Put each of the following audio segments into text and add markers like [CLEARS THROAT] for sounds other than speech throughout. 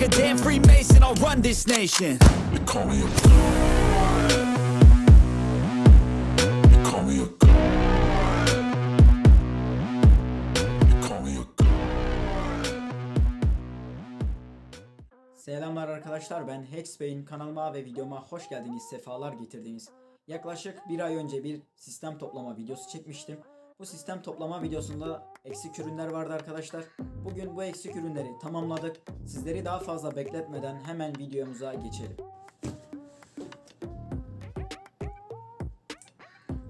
like a damn Freemason, I'll run this nation. They call me a god. They call me a god. They call me a god. Selamlar arkadaşlar ben Hex Bey'in kanalıma ve videoma hoş geldiniz sefalar getirdiniz. Yaklaşık bir ay önce bir sistem toplama videosu çekmiştim. Bu sistem toplama videosunda eksik ürünler vardı arkadaşlar. Bugün bu eksik ürünleri tamamladık. Sizleri daha fazla bekletmeden hemen videomuza geçelim.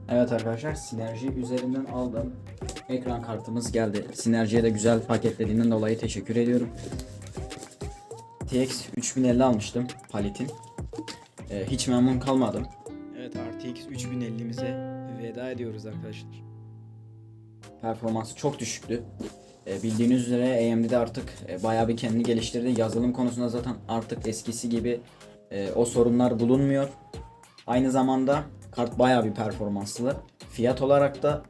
Evet arkadaşlar Sinerji üzerinden aldım. Ekran kartımız geldi. Sinerji'ye de güzel paketlediğinden dolayı teşekkür ediyorum. TX 3050 almıştım paletin. Ee, hiç memnun kalmadım. Evet RTX 3050'mize veda ediyoruz arkadaşlar. Performansı çok düşüktü. Ee, bildiğiniz üzere AMD de artık e, bayağı bir kendini geliştirdi. Yazılım konusunda zaten artık eskisi gibi e, o sorunlar bulunmuyor. Aynı zamanda kart bayağı bir performanslı. Fiyat olarak da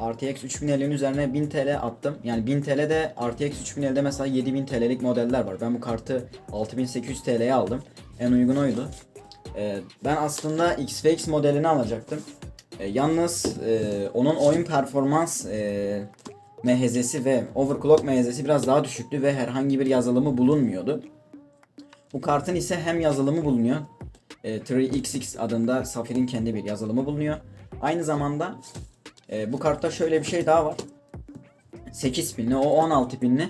RTX 3050'nin üzerine 1000 TL attım. Yani 1000 TL'de RTX 3050'de mesela 7000 TL'lik modeller var. Ben bu kartı 6800 TL'ye aldım. En uygun oydu. Ee, ben aslında XFX modelini alacaktım. Ee, yalnız e, onun oyun performans e, mehezesi ve overclock mehezesi biraz daha düşüktü ve herhangi bir yazılımı bulunmuyordu. Bu kartın ise hem yazılımı bulunuyor. E, 3XX adında Safir'in kendi bir yazılımı bulunuyor. Aynı zamanda e, bu kartta şöyle bir şey daha var. 8 pinli, o 16 pinli.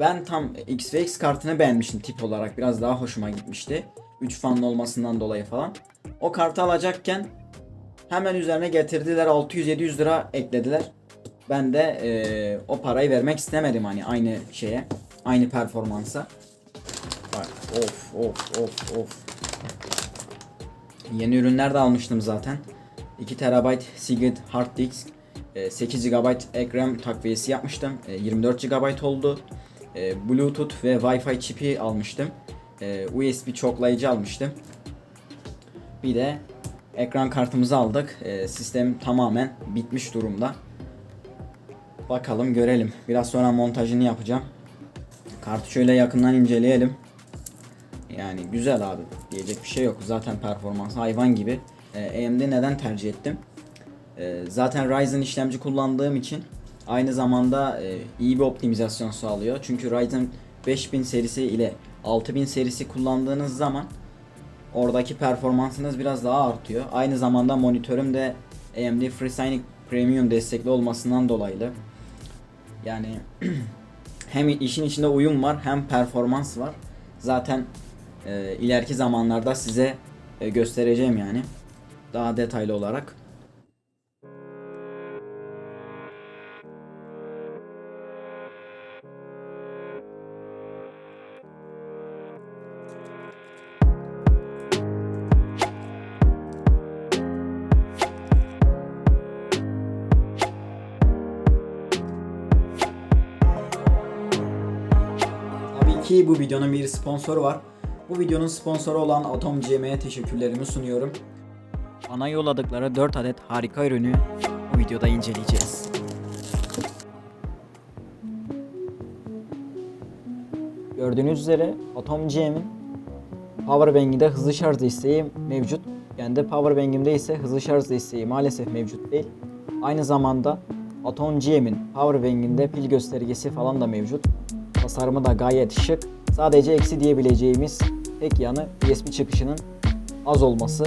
Ben tam XVX kartını beğenmiştim tip olarak. Biraz daha hoşuma gitmişti. 3 fanlı olmasından dolayı falan. O kartı alacakken hemen üzerine getirdiler 600-700 lira eklediler. Ben de e, o parayı vermek istemedim hani aynı şeye, aynı performansa. Bak, of of of of. Yeni ürünler de almıştım zaten. 2 TB Seagate Hard Disk, e, 8 GB ekran takviyesi yapmıştım. E, 24 GB oldu. E, Bluetooth ve Wi-Fi çipi almıştım. E, USB çoklayıcı almıştım. Bir de ekran kartımızı aldık. E, sistem tamamen bitmiş durumda. Bakalım görelim. Biraz sonra montajını yapacağım. Kartı şöyle yakından inceleyelim. Yani güzel abi diyecek bir şey yok. Zaten performans hayvan gibi. Ee, AMD neden tercih ettim? Ee, zaten Ryzen işlemci kullandığım için aynı zamanda e, iyi bir optimizasyon sağlıyor. Çünkü Ryzen 5000 serisi ile 6000 serisi kullandığınız zaman oradaki performansınız biraz daha artıyor. Aynı zamanda monitörüm de AMD FreeSync Premium destekli olmasından dolayı yani [CLEARS THROAT] hem işin içinde uyum var hem performans var. Zaten e, ileriki zamanlarda size e, göstereceğim yani daha detaylı olarak. Ki bu videonun bir sponsoru var. Bu videonun sponsoru olan Atom GM'ye teşekkürlerimi sunuyorum. Bana yolladıkları 4 adet harika ürünü bu videoda inceleyeceğiz. Gördüğünüz üzere Atom GM'in Powerbank'inde hızlı şarj desteği mevcut. Yani de Powerbank'imde ise hızlı şarj desteği maalesef mevcut değil. Aynı zamanda Atom GM'in Powerbank'inde pil göstergesi falan da mevcut. Tasarımı da gayet şık. Sadece eksi diyebileceğimiz tek yanı USB çıkışının az olması.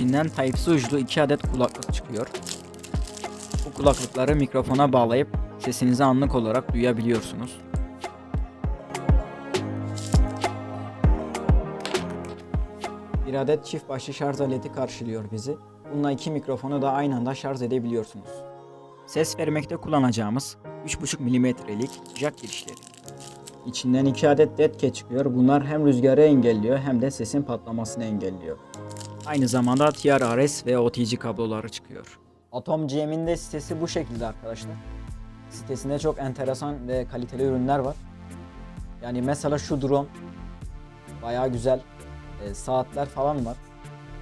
İçinden Type-C uçlu 2 adet kulaklık çıkıyor. Bu kulaklıkları mikrofona bağlayıp sesinizi anlık olarak duyabiliyorsunuz. Bir adet çift başlı şarj aleti karşılıyor bizi. Bununla iki mikrofonu da aynı anda şarj edebiliyorsunuz. Ses vermekte kullanacağımız 3.5 mm'lik jack girişleri. İçinden iki adet dead çıkıyor. Bunlar hem rüzgarı engelliyor hem de sesin patlamasını engelliyor. Aynı zamanda TRRS ve OTG kabloları çıkıyor. Atom GM'in de sitesi bu şekilde arkadaşlar. Sitesinde çok enteresan ve kaliteli ürünler var. Yani mesela şu drone bayağı güzel. e, saatler falan var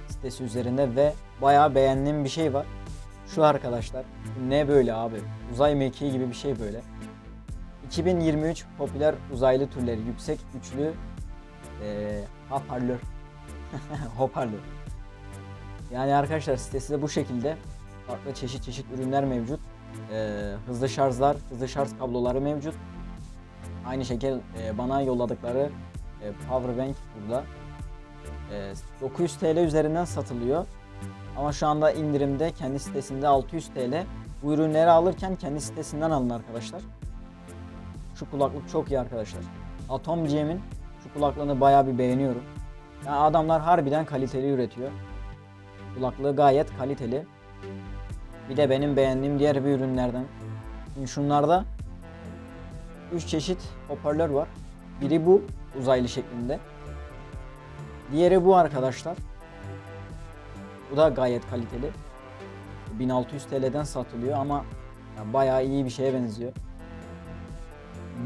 sitesi üzerinde ve bayağı beğendiğim bir şey var. Şu arkadaşlar ne böyle abi? Uzay mekiği gibi bir şey böyle. 2023 popüler uzaylı türleri yüksek güçlü e, hoparlör. [LAUGHS] hoparlör. Yani arkadaşlar sitesi de bu şekilde. Farklı çeşit çeşit ürünler mevcut. Ee, hızlı şarjlar, hızlı şarj kabloları mevcut. Aynı şekilde bana yolladıkları e, power bank burada. E, 900 TL üzerinden satılıyor. Ama şu anda indirimde kendi sitesinde 600 TL. Bu ürünleri alırken kendi sitesinden alın arkadaşlar. Şu kulaklık çok iyi arkadaşlar. Atom GM'in şu kulaklığını bayağı bir beğeniyorum. Yani adamlar harbiden kaliteli üretiyor. Kulaklığı gayet kaliteli. Bir de benim beğendiğim diğer bir ürünlerden. Şimdi şunlarda 3 çeşit hoparlör var. Biri bu uzaylı şeklinde. Diğeri bu arkadaşlar. Bu da gayet kaliteli. 1600 TL'den satılıyor ama ya bayağı iyi bir şeye benziyor.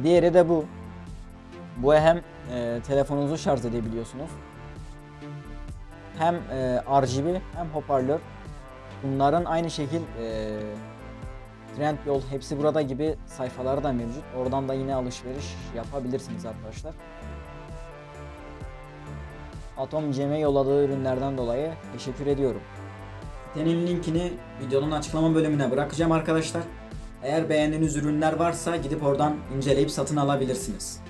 Diğeri de bu. Bu hem e, telefonunuzu şarj edebiliyorsunuz. Hem e, RGB hem hoparlör. Bunların aynı şekil e, Trendyol hepsi burada gibi sayfaları da mevcut. Oradan da yine alışveriş yapabilirsiniz arkadaşlar. Atom Cem'e yolladığı ürünlerden dolayı teşekkür ediyorum. Sitenin linkini videonun açıklama bölümüne bırakacağım arkadaşlar. Eğer beğendiğiniz ürünler varsa gidip oradan inceleyip satın alabilirsiniz.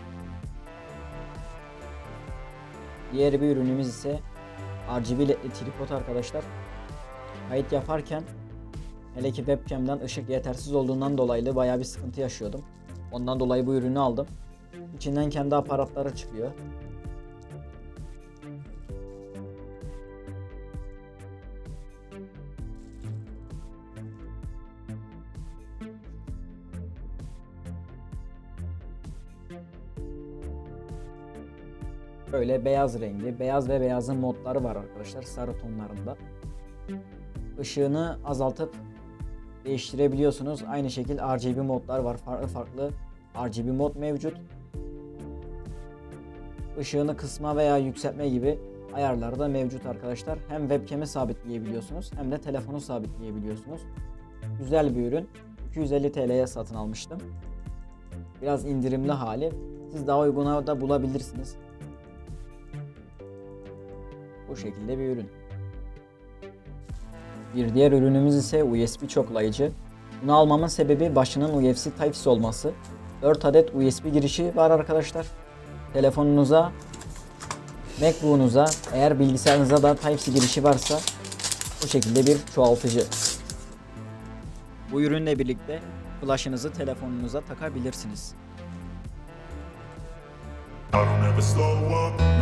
Diğer bir ürünümüz ise RGB ledli tripod arkadaşlar. Kayıt yaparken hele ki webcam'den ışık yetersiz olduğundan dolayı bayağı bir sıkıntı yaşıyordum. Ondan dolayı bu ürünü aldım. İçinden kendi aparatları çıkıyor. Böyle beyaz rengi, beyaz ve beyazın modları var arkadaşlar sarı tonlarında. Işığını azaltıp değiştirebiliyorsunuz. Aynı şekilde RGB modlar var. Farklı farklı RGB mod mevcut. Işığını kısma veya yükseltme gibi ayarları da mevcut arkadaşlar. Hem webcam'i sabitleyebiliyorsunuz hem de telefonu sabitleyebiliyorsunuz. Güzel bir ürün. 250 TL'ye satın almıştım. Biraz indirimli hali. Siz daha uyguna da bulabilirsiniz. Bu şekilde bir ürün. Bir diğer ürünümüz ise USB çoklayıcı. Bunu almamın sebebi başının UFC Type-C olması. 4 adet USB girişi var arkadaşlar. Telefonunuza, Macbook'unuza, eğer bilgisayarınıza da Type-C girişi varsa bu şekilde bir çoğaltıcı. Bu ürünle birlikte flash'ınızı telefonunuza takabilirsiniz. I don't ever slow up,